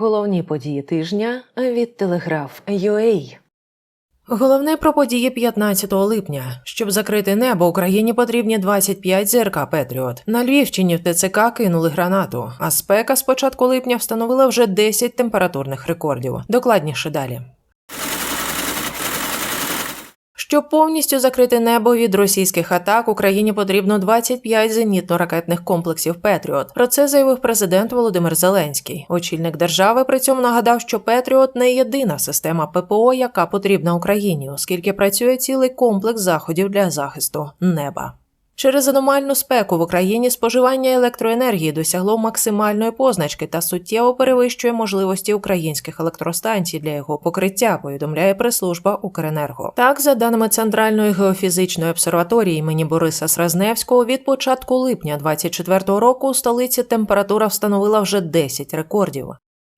Головні події тижня від Телеграф UA. Головне про події 15 липня. Щоб закрити небо, Україні потрібні 25 ЗРК Петріот. На Львівщині в ТЦК кинули гранату, а спека з початку липня встановила вже 10 температурних рекордів. Докладніше далі. Щоб повністю закрити небо від російських атак, Україні потрібно 25 зенітно-ракетних комплексів Петріот. Про це заявив президент Володимир Зеленський. Очільник держави при цьому нагадав, що Петріот не єдина система ППО, яка потрібна Україні, оскільки працює цілий комплекс заходів для захисту неба. Через аномальну спеку в Україні споживання електроенергії досягло максимальної позначки та суттєво перевищує можливості українських електростанцій для його покриття. Повідомляє прес-служба Укренерго. Так, за даними Центральної геофізичної обсерваторії імені Бориса Сразневського, від початку липня 2024 року у столиці температура встановила вже 10 рекордів.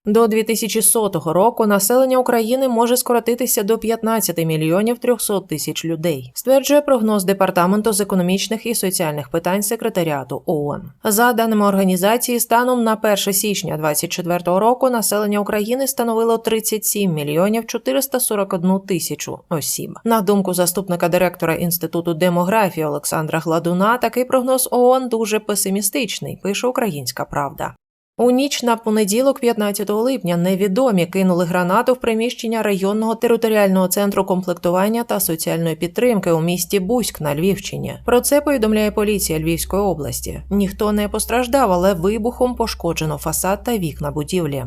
До 2100 року населення України може скоротитися до 15 мільйонів 300 тисяч людей, стверджує прогноз департаменту з економічних і соціальних питань секретаріату ООН. За даними організації, станом на 1 січня 2024 року населення України становило 37 мільйонів 441 тисячу осіб. На думку заступника директора інституту демографії Олександра Гладуна, такий прогноз ООН дуже песимістичний. Пише Українська Правда. У ніч на понеділок, 15 липня, невідомі кинули гранату в приміщення районного територіального центру комплектування та соціальної підтримки у місті Буськ на Львівщині. Про це повідомляє поліція Львівської області. Ніхто не постраждав, але вибухом пошкоджено фасад та вікна будівлі.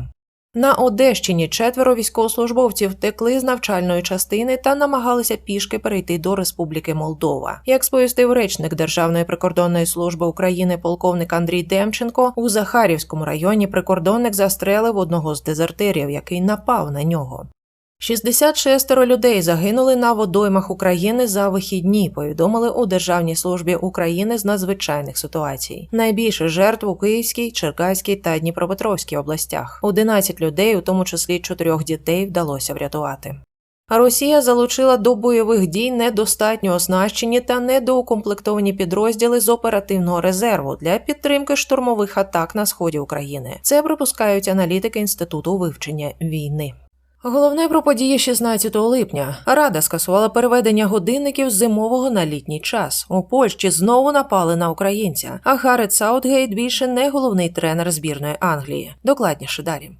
На Одещині четверо військовослужбовців втекли з навчальної частини та намагалися пішки перейти до Республіки Молдова. Як сповістив речник Державної прикордонної служби України полковник Андрій Демченко, у Захарівському районі прикордонник застрелив одного з дезертирів, який напав на нього. 66 людей загинули на водоймах України за вихідні. Повідомили у Державній службі України з надзвичайних ситуацій. Найбільше жертв у Київській, Черкаській та Дніпропетровській областях. 11 людей, у тому числі чотирьох дітей, вдалося врятувати. Росія залучила до бойових дій недостатньо оснащені та недоукомплектовані підрозділи з оперативного резерву для підтримки штурмових атак на сході України. Це припускають аналітики інституту вивчення війни. Головне про події 16 липня. Рада скасувала переведення годинників з зимового на літній час. У Польщі знову напали на українця. А Гарет Саутгейт більше не головний тренер збірної Англії. Докладніше далі.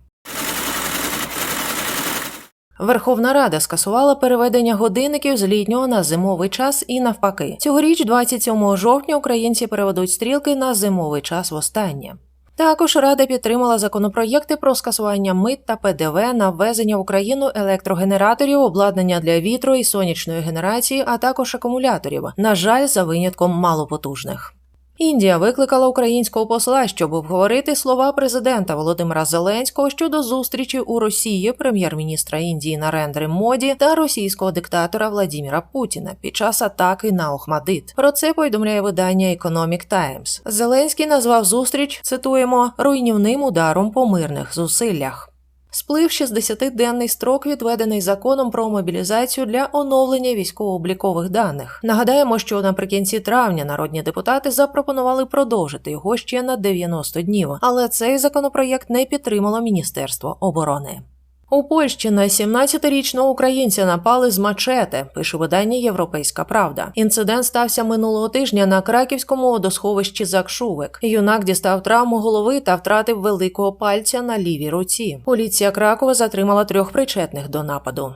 Верховна Рада скасувала переведення годинників з літнього на зимовий час і навпаки. Цьогоріч, 27 жовтня, українці переведуть стрілки на зимовий час востаннє. Також Рада підтримала законопроєкти про скасування мит та ПДВ на ввезення в Україну електрогенераторів, обладнання для вітру і сонячної генерації, а також акумуляторів. На жаль, за винятком малопотужних. Індія викликала українського посла, щоб обговорити слова президента Володимира Зеленського щодо зустрічі у Росії прем'єр-міністра Індії Нарендри Моді та російського диктатора Владіміра Путіна під час атаки на Охмадит. Про це повідомляє видання Economic Times. Зеленський назвав зустріч, цитуємо, руйнівним ударом по мирних зусиллях. Сплив 60-денний строк, відведений законом про мобілізацію для оновлення військово-облікових даних. Нагадаємо, що наприкінці травня народні депутати запропонували продовжити його ще на 90 днів, але цей законопроєкт не підтримало Міністерство оборони. У Польщі на 17-річного українця напали з мачете, пише видання Європейська Правда. Інцидент стався минулого тижня на краківському водосховищі Закшувик. Юнак дістав травму голови та втратив великого пальця на лівій руці. Поліція Кракова затримала трьох причетних до нападу.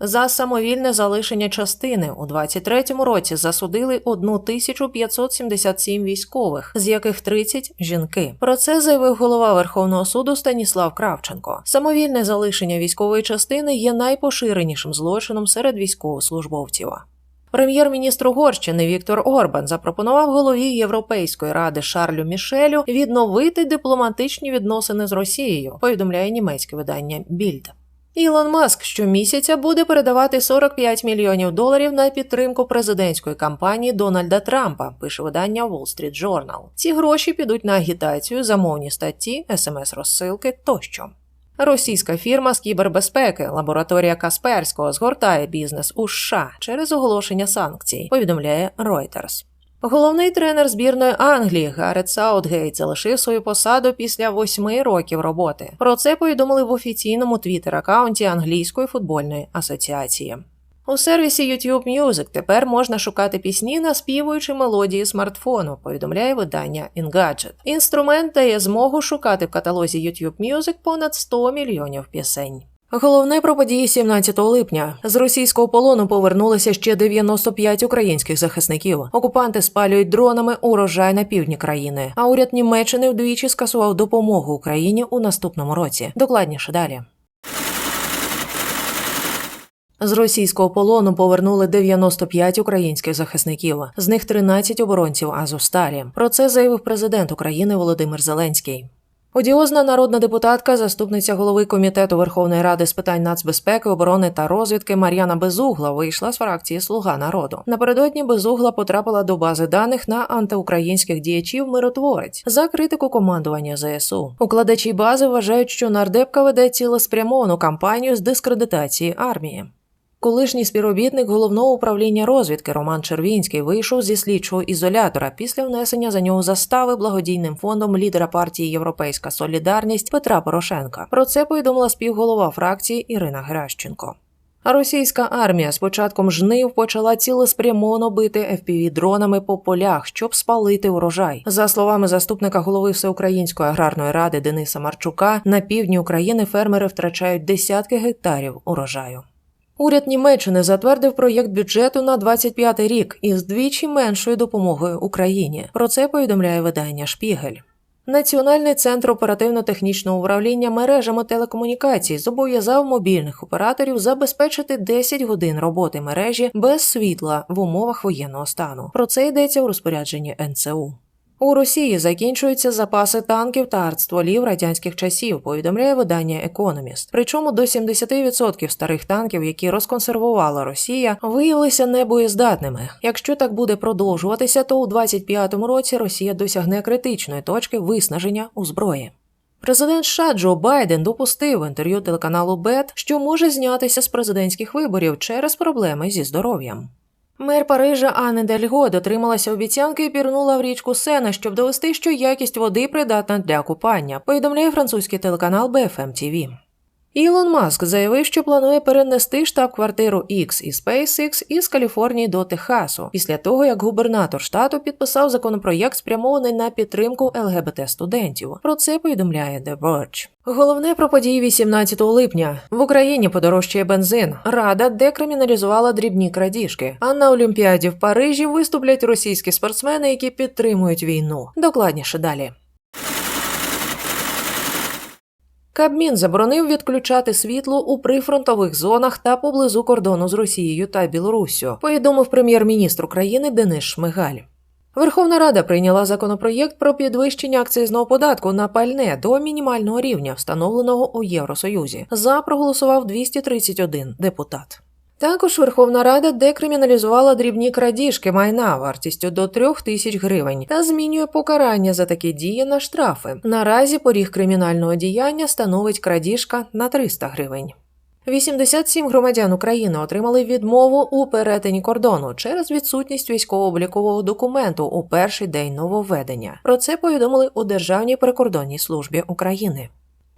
За самовільне залишення частини у 23-му році засудили 1577 військових, з яких 30 – жінки. Про це заявив голова Верховного суду Станіслав Кравченко. Самовільне залишення військової частини є найпоширенішим злочином серед військовослужбовців. Прем'єр-міністр Угорщини Віктор Орбан запропонував голові Європейської ради Шарлю Мішелю відновити дипломатичні відносини з Росією. Повідомляє німецьке видання Більд. Ілон Маск щомісяця буде передавати 45 мільйонів доларів на підтримку президентської кампанії Дональда Трампа. Пише видання Wall Street Journal. Ці гроші підуть на агітацію, замовні статті, смс-розсилки тощо. Російська фірма з кібербезпеки, лабораторія Касперського, згортає бізнес у США через оголошення санкцій. Повідомляє Reuters. Головний тренер збірної Англії Гарет Саутгейт залишив свою посаду після восьми років роботи. Про це повідомили в офіційному твіттер-аккаунті англійської футбольної асоціації. У сервісі YouTube Music тепер можна шукати пісні, наспівуючи мелодії смартфону, повідомляє видання Engadget. Інструмент дає змогу шукати в каталозі YouTube Music понад 100 мільйонів пісень. Головне про події 17 липня з російського полону повернулися ще 95 українських захисників. Окупанти спалюють дронами урожай на півдні країни. А уряд Німеччини вдвічі скасував допомогу Україні у наступному році. Докладніше далі. З російського полону повернули 95 українських захисників, з них 13 оборонців Азовсталі. Про це заявив президент України Володимир Зеленський. Одіозна народна депутатка, заступниця голови комітету Верховної Ради з питань нацбезпеки, оборони та розвідки Мар'яна Безугла вийшла з фракції Слуга народу. Напередодні Безугла потрапила до бази даних на антиукраїнських діячів миротворець за критику командування ЗСУ. Укладачі бази вважають, що нардепка веде цілеспрямовану кампанію з дискредитації армії. Колишній співробітник головного управління розвідки Роман Червінський вийшов зі слідчого ізолятора після внесення за нього застави благодійним фондом лідера партії Європейська Солідарність Петра Порошенка. Про це повідомила співголова фракції Ірина Гращенко. А російська армія з початком жнив почала цілеспрямовано бити fpv дронами по полях, щоб спалити урожай. За словами заступника голови Всеукраїнської аграрної ради Дениса Марчука, на півдні України фермери втрачають десятки гектарів урожаю. Уряд Німеччини затвердив проєкт бюджету на 25 рік із двічі меншою допомогою Україні. Про це повідомляє видання Шпігель. Національний центр оперативно-технічного управління мережами телекомунікацій зобов'язав мобільних операторів забезпечити 10 годин роботи мережі без світла в умовах воєнного стану. Про це йдеться у розпорядженні НЦУ. У Росії закінчуються запаси танків та артстволів радянських часів, повідомляє видання Економіст. Причому до 70% старих танків, які розконсервувала Росія, виявилися небоєздатними. Якщо так буде продовжуватися, то у 25-му році Росія досягне критичної точки виснаження у зброї. Президент США Джо Байден допустив в інтерв'ю телеканалу БЕТ, що може знятися з президентських виборів через проблеми зі здоров'ям. Мер Парижа Анне Дельго дотрималася обіцянки і пірнула в річку Сена, щоб довести, що якість води придатна для купання. Повідомляє французький телеканал BFM TV. Ілон Маск заявив, що планує перенести штаб-квартиру X і SpaceX із Каліфорнії до Техасу після того, як губернатор штату підписав законопроєкт, спрямований на підтримку ЛГБТ студентів. Про це повідомляє The Verge. Головне про події 18 липня в Україні подорожчає бензин. Рада декриміналізувала дрібні крадіжки. А на Олімпіаді в Парижі виступлять російські спортсмени, які підтримують війну. Докладніше далі. Кабмін заборонив відключати світло у прифронтових зонах та поблизу кордону з Росією та Білоруссю, повідомив прем'єр-міністр України Денис Шмигаль. Верховна Рада прийняла законопроєкт про підвищення акцизного податку на пальне до мінімального рівня, встановленого у Євросоюзі. За проголосував 231 депутат. Також Верховна Рада декриміналізувала дрібні крадіжки майна вартістю до трьох тисяч гривень та змінює покарання за такі дії на штрафи. Наразі поріг кримінального діяння становить крадіжка на 300 гривень. 87 громадян України отримали відмову у перетині кордону через відсутність військово-облікового документу у перший день нововведення. Про це повідомили у Державній прикордонній службі України.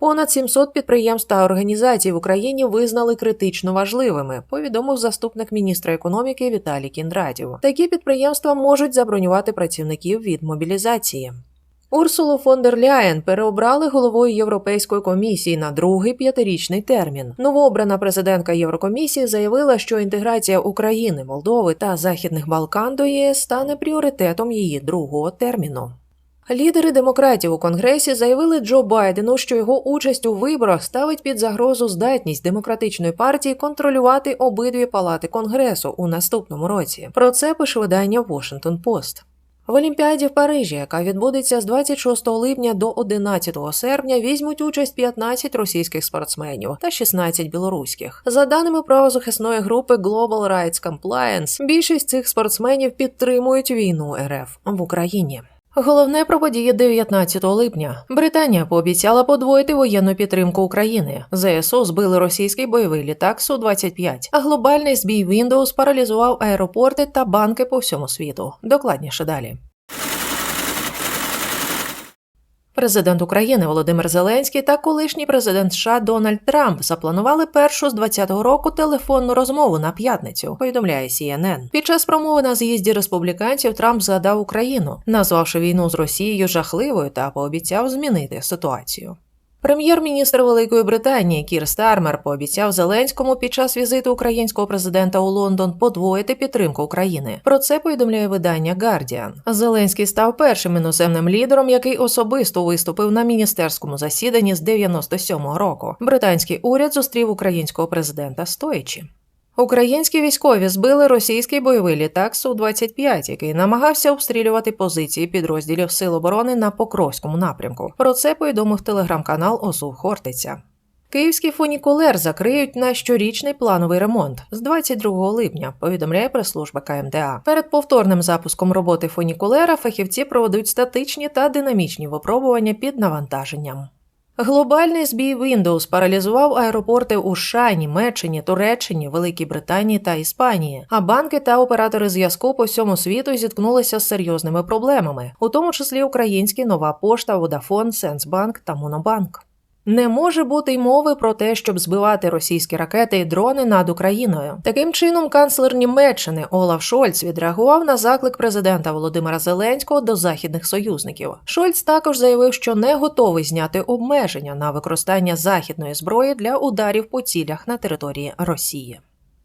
Понад 700 підприємств та організацій в Україні визнали критично важливими, повідомив заступник міністра економіки Віталій Кіндратів. Такі підприємства можуть забронювати працівників від мобілізації. Урсулу фон дер Ляєн переобрали головою Європейської комісії на другий п'ятирічний термін. Новообрана президентка Єврокомісії заявила, що інтеграція України, Молдови та Західних Балкан до ЄС стане пріоритетом її другого терміну. Лідери демократів у конгресі заявили Джо Байдену, що його участь у виборах ставить під загрозу здатність демократичної партії контролювати обидві палати конгресу у наступному році. Про це пише видання Washington Post. В Олімпіаді в Парижі, яка відбудеться з 26 липня до 11 серпня, візьмуть участь 15 російських спортсменів та 16 білоруських. За даними правозахисної групи Global Rights Compliance, більшість цих спортсменів підтримують війну РФ в Україні. Головне про події 19 липня. Британія пообіцяла подвоїти воєнну підтримку України. ЗСУ збили російський бойовий літак Су-25, а глобальний збій Windows паралізував аеропорти та банки по всьому світу. Докладніше далі. Президент України Володимир Зеленський та колишній президент США Дональд Трамп запланували першу з 20-го року телефонну розмову на п'ятницю. Повідомляє CNN. Під час промови на з'їзді республіканців Трамп згадав Україну, назвавши війну з Росією жахливою та пообіцяв змінити ситуацію. Прем'єр-міністр Великої Британії Кір Стармер пообіцяв Зеленському під час візиту українського президента у Лондон подвоїти підтримку України. Про це повідомляє видання Guardian. Зеленський став першим іноземним лідером, який особисто виступив на міністерському засіданні з 97-го року. Британський уряд зустрів українського президента стоячи. Українські військові збили російський бойовий літак Су-25, який намагався обстрілювати позиції підрозділів Сил оборони на Покровському напрямку. Про це повідомив телеграм-канал ОСУ Хортиця. Київський фунікулер закриють на щорічний плановий ремонт з 22 липня, повідомляє прес-служба КМДА. Перед повторним запуском роботи фунікулера фахівці проведуть статичні та динамічні випробування під навантаженням. Глобальний збій Windows паралізував аеропорти у США, Німеччині, Туреччині, Великій Британії та Іспанії. А банки та оператори зв'язку по всьому світу зіткнулися з серйозними проблемами, у тому числі українські нова пошта, Vodafone, Сенсбанк та Монобанк. Не може бути й мови про те, щоб збивати російські ракети і дрони над Україною. Таким чином, канцлер Німеччини Олаф Шольц відреагував на заклик президента Володимира Зеленського до західних союзників. Шольц також заявив, що не готовий зняти обмеження на використання західної зброї для ударів по цілях на території Росії.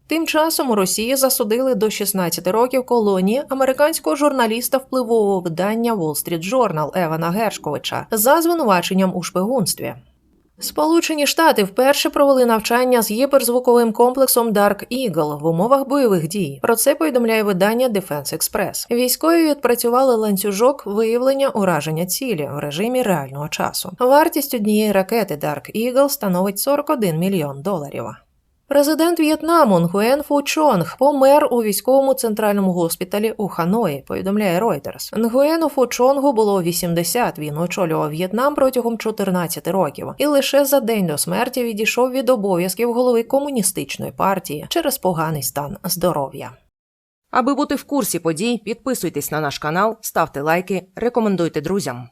Тим часом у Росії засудили до 16 років колонії американського журналіста впливового видання Wall Street Journal Евана Гершковича за звинуваченням у шпигунстві. Сполучені Штати вперше провели навчання з гіперзвуковим комплексом Dark Eagle в умовах бойових дій. Про це повідомляє видання Defense Express. Військові відпрацювали ланцюжок виявлення ураження цілі в режимі реального часу. Вартість однієї ракети Dark Eagle становить 41 мільйон доларів. Президент В'єтнаму Нгуен Фу Чонг помер у військовому центральному госпіталі у Ханої, повідомляє Reuters. Нгуену Фу Чонгу було 80, Він очолював В'єтнам протягом 14 років і лише за день до смерті відійшов від обов'язків голови комуністичної партії через поганий стан здоров'я. Аби бути в курсі подій, підписуйтесь на наш канал, ставте лайки, рекомендуйте друзям.